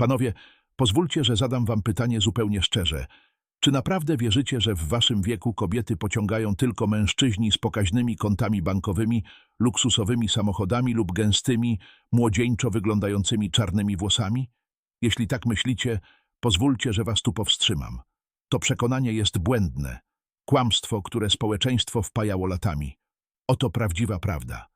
Panowie, pozwólcie, że zadam wam pytanie zupełnie szczerze. Czy naprawdę wierzycie, że w waszym wieku kobiety pociągają tylko mężczyźni z pokaźnymi kontami bankowymi, luksusowymi samochodami lub gęstymi, młodzieńczo wyglądającymi czarnymi włosami? Jeśli tak myślicie, pozwólcie, że was tu powstrzymam. To przekonanie jest błędne. Kłamstwo, które społeczeństwo wpajało latami. Oto prawdziwa prawda.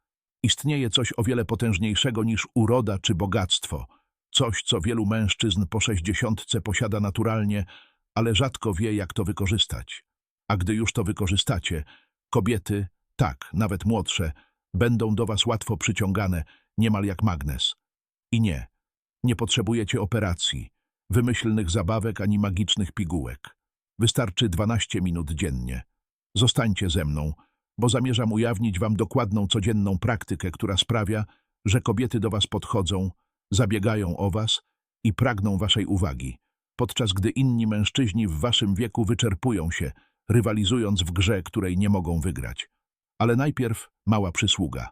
Istnieje coś o wiele potężniejszego niż uroda czy bogactwo. Coś, co wielu mężczyzn po sześćdziesiątce posiada naturalnie, ale rzadko wie, jak to wykorzystać. A gdy już to wykorzystacie, kobiety, tak, nawet młodsze, będą do was łatwo przyciągane, niemal jak magnes. I nie, nie potrzebujecie operacji, wymyślnych zabawek ani magicznych pigułek. Wystarczy 12 minut dziennie. Zostańcie ze mną, bo zamierzam ujawnić wam dokładną codzienną praktykę, która sprawia, że kobiety do was podchodzą, zabiegają o was i pragną waszej uwagi, podczas gdy inni mężczyźni w waszym wieku wyczerpują się, rywalizując w grze, której nie mogą wygrać. Ale najpierw mała przysługa.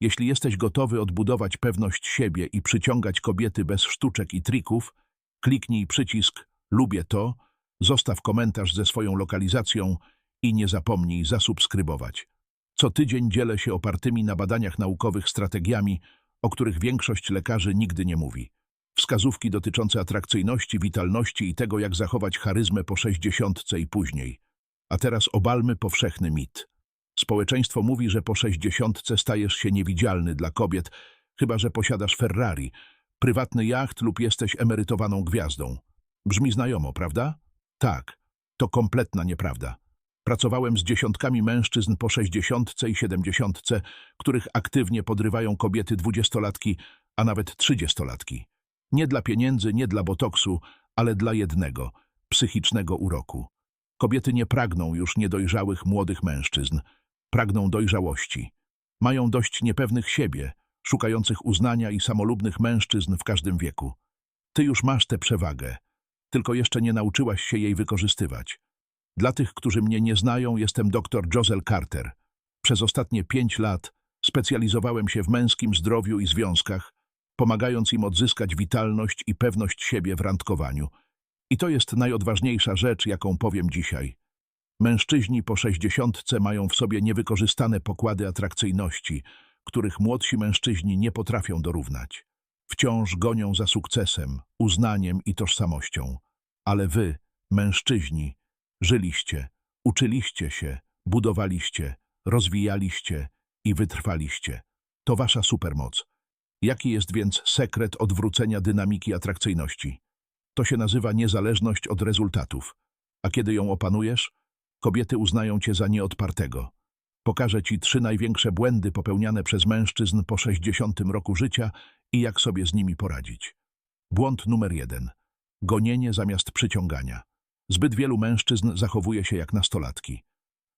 Jeśli jesteś gotowy odbudować pewność siebie i przyciągać kobiety bez sztuczek i trików, kliknij przycisk Lubię to, zostaw komentarz ze swoją lokalizacją i nie zapomnij zasubskrybować. Co tydzień dzielę się opartymi na badaniach naukowych strategiami, o których większość lekarzy nigdy nie mówi. Wskazówki dotyczące atrakcyjności, witalności i tego, jak zachować charyzmę po sześćdziesiątce i później. A teraz obalmy powszechny mit. Społeczeństwo mówi, że po sześćdziesiątce stajesz się niewidzialny dla kobiet, chyba że posiadasz Ferrari, prywatny jacht lub jesteś emerytowaną gwiazdą. Brzmi znajomo, prawda? Tak, to kompletna nieprawda. Pracowałem z dziesiątkami mężczyzn po sześćdziesiątce i siedemdziesiątce, których aktywnie podrywają kobiety dwudziestolatki, a nawet trzydziestolatki. Nie dla pieniędzy, nie dla botoksu, ale dla jednego – psychicznego uroku. Kobiety nie pragną już niedojrzałych młodych mężczyzn. Pragną dojrzałości. Mają dość niepewnych siebie, szukających uznania i samolubnych mężczyzn w każdym wieku. Ty już masz tę przewagę, tylko jeszcze nie nauczyłaś się jej wykorzystywać. Dla tych, którzy mnie nie znają, jestem dr Josel Carter. Przez ostatnie pięć lat specjalizowałem się w męskim zdrowiu i związkach, pomagając im odzyskać witalność i pewność siebie w randkowaniu. I to jest najodważniejsza rzecz, jaką powiem dzisiaj. Mężczyźni po sześćdziesiątce mają w sobie niewykorzystane pokłady atrakcyjności, których młodsi mężczyźni nie potrafią dorównać. Wciąż gonią za sukcesem, uznaniem i tożsamością. Ale wy, mężczyźni, żyliście, uczyliście się, budowaliście, rozwijaliście i wytrwaliście. To wasza supermoc. Jaki jest więc sekret odwrócenia dynamiki atrakcyjności? To się nazywa niezależność od rezultatów. A kiedy ją opanujesz, kobiety uznają cię za nieodpartego. Pokażę ci trzy największe błędy popełniane przez mężczyzn po 60 roku życia i jak sobie z nimi poradzić. Błąd numer jeden. Gonienie zamiast przyciągania. Zbyt wielu mężczyzn zachowuje się jak nastolatki.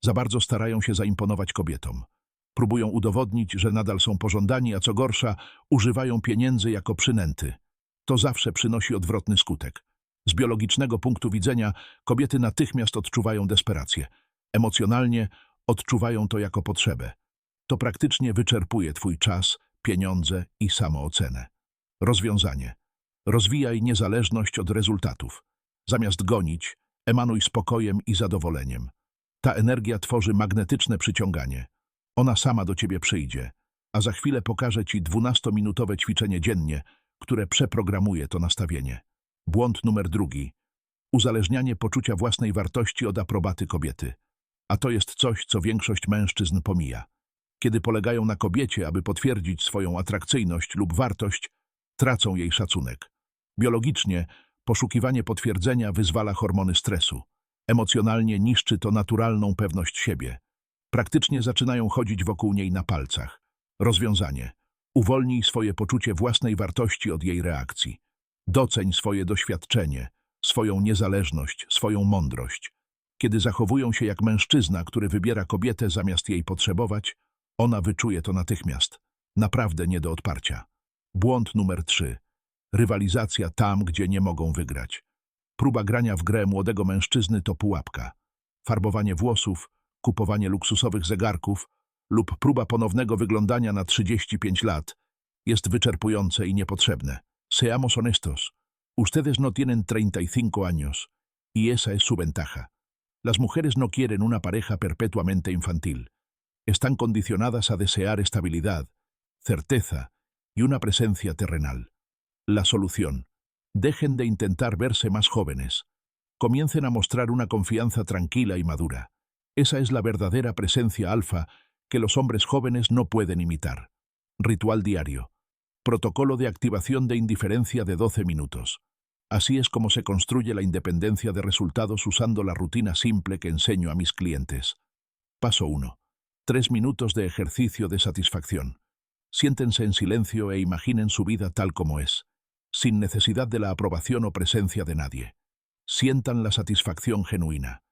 Za bardzo starają się zaimponować kobietom. Próbują udowodnić, że nadal są pożądani, a co gorsza, używają pieniędzy jako przynęty. To zawsze przynosi odwrotny skutek. Z biologicznego punktu widzenia kobiety natychmiast odczuwają desperację. Emocjonalnie odczuwają to jako potrzebę. To praktycznie wyczerpuje twój czas, pieniądze i samoocenę. Rozwiązanie. Rozwijaj niezależność od rezultatów. Zamiast gonić, emanuj spokojem i zadowoleniem. Ta energia tworzy magnetyczne przyciąganie. Ona sama do ciebie przyjdzie, a za chwilę pokaże ci dwunastominutowe ćwiczenie dziennie, które przeprogramuje to nastawienie. Błąd numer drugi. Uzależnianie poczucia własnej wartości od aprobaty kobiety. A to jest coś, co większość mężczyzn pomija. Kiedy polegają na kobiecie, aby potwierdzić swoją atrakcyjność lub wartość, tracą jej szacunek. Biologicznie poszukiwanie potwierdzenia wyzwala hormony stresu. Emocjonalnie niszczy to naturalną pewność siebie. Praktycznie zaczynają chodzić wokół niej na palcach. Rozwiązanie. Uwolnij swoje poczucie własnej wartości od jej reakcji. Doceń swoje doświadczenie, swoją niezależność, swoją mądrość. Kiedy zachowują się jak mężczyzna, który wybiera kobietę zamiast jej potrzebować, ona wyczuje to natychmiast. Naprawdę nie do odparcia. Błąd numer trzy. Rywalizacja tam, gdzie nie mogą wygrać. Próba grania w grę młodego mężczyzny to pułapka. Farbowanie włosów, kupowanie luksusowych zegarków lub próba ponownego wyglądania na 35 lat jest wyczerpujące i niepotrzebne. Seamos honestos. Ustedes no tienen 35 años, y esa es su ventaja. Las mujeres no quieren una pareja perpetuamente infantil. Están condicionadas a desear estabilidad, certeza y una presencia terrenal. La solución. Dejen de intentar verse más jóvenes. Comiencen a mostrar una confianza tranquila y madura. Esa es la verdadera presencia alfa que los hombres jóvenes no pueden imitar. Ritual diario. Protocolo de activación de indiferencia de 12 minutos. Así es como se construye la independencia de resultados usando la rutina simple que enseño a mis clientes. Paso 1. Tres minutos de ejercicio de satisfacción. Siéntense en silencio e imaginen su vida tal como es, sin necesidad de la aprobación o presencia de nadie. Sientan la satisfacción genuina.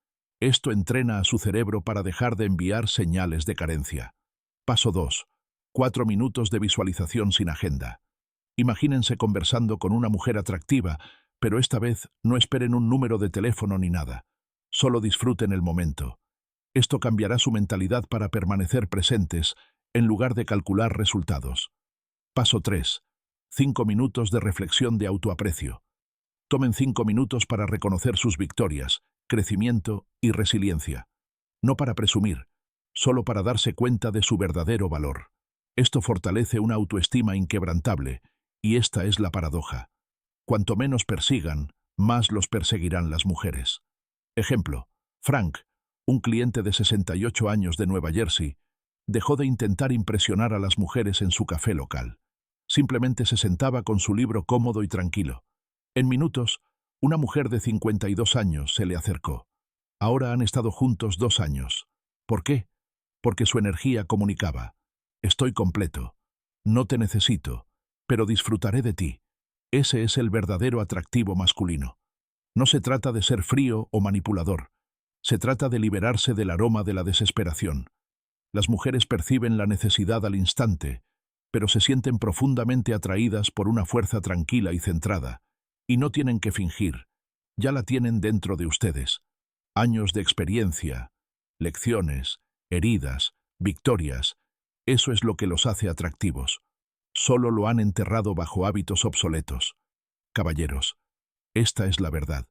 Esto entrena a su cerebro para dejar de enviar señales de carencia. Paso 2. Cuatro minutos de visualización sin agenda. Imagínense conversando con una mujer atractiva, pero esta vez no esperen un número de teléfono ni nada. Solo disfruten el momento. Esto cambiará su mentalidad para permanecer presentes en lugar de calcular resultados. Paso 3. Cinco minutos de reflexión de autoaprecio. Tomen cinco minutos para reconocer sus victorias, crecimiento y resiliencia. No para presumir, solo para darse cuenta de su verdadero valor. Esto fortalece una autoestima inquebrantable, y esta es la paradoja. Cuanto menos persigan, más los perseguirán las mujeres. Ejemplo, Frank, un cliente de 68 años de Nueva Jersey, dejó de intentar impresionar a las mujeres en su café local. Simplemente se sentaba con su libro cómodo y tranquilo. En minutos, una mujer de 52 años se le acercó. Ahora han estado juntos dos años. ¿Por qué? Porque su energía comunicaba. Estoy completo. No te necesito, pero disfrutaré de ti. Ese es el verdadero atractivo masculino. No se trata de ser frío o manipulador. Se trata de liberarse del aroma de la desesperación. Las mujeres perciben la necesidad al instante, pero se sienten profundamente atraídas por una fuerza tranquila y centrada, y no tienen que fingir, ya la tienen dentro de ustedes. Años de experiencia, lecciones, heridas, victorias, eso es lo que los hace atractivos. Solo lo han enterrado bajo hábitos obsoletos. Caballeros, esta es la verdad.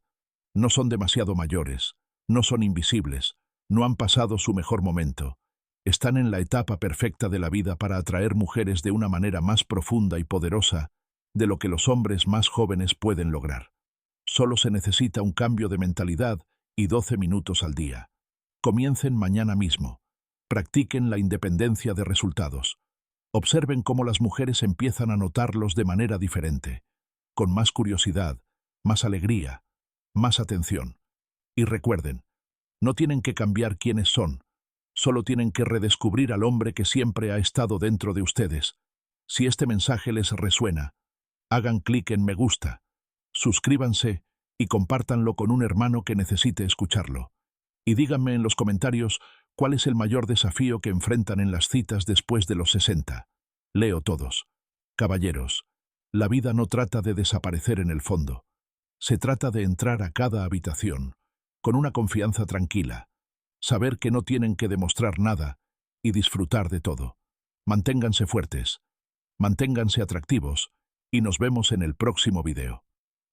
No son demasiado mayores, no son invisibles, no han pasado su mejor momento están en la etapa perfecta de la vida para atraer mujeres de una manera más profunda y poderosa de lo que los hombres más jóvenes pueden lograr. Solo se necesita un cambio de mentalidad y 12 minutos al día. Comiencen mañana mismo. Practiquen la independencia de resultados. Observen cómo las mujeres empiezan a notarlos de manera diferente, con más curiosidad, más alegría, más atención. Y recuerden, no tienen que cambiar quiénes son, Solo tienen que redescubrir al hombre que siempre ha estado dentro de ustedes. Si este mensaje les resuena, hagan clic en me gusta, suscríbanse y compártanlo con un hermano que necesite escucharlo. Y díganme en los comentarios cuál es el mayor desafío que enfrentan en las citas después de los 60. Leo todos. Caballeros, la vida no trata de desaparecer en el fondo. Se trata de entrar a cada habitación, con una confianza tranquila, saber que no tienen que demostrar nada y disfrutar de todo. Manténganse fuertes, manténganse atractivos y nos vemos en el próximo video.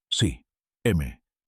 Sí, M.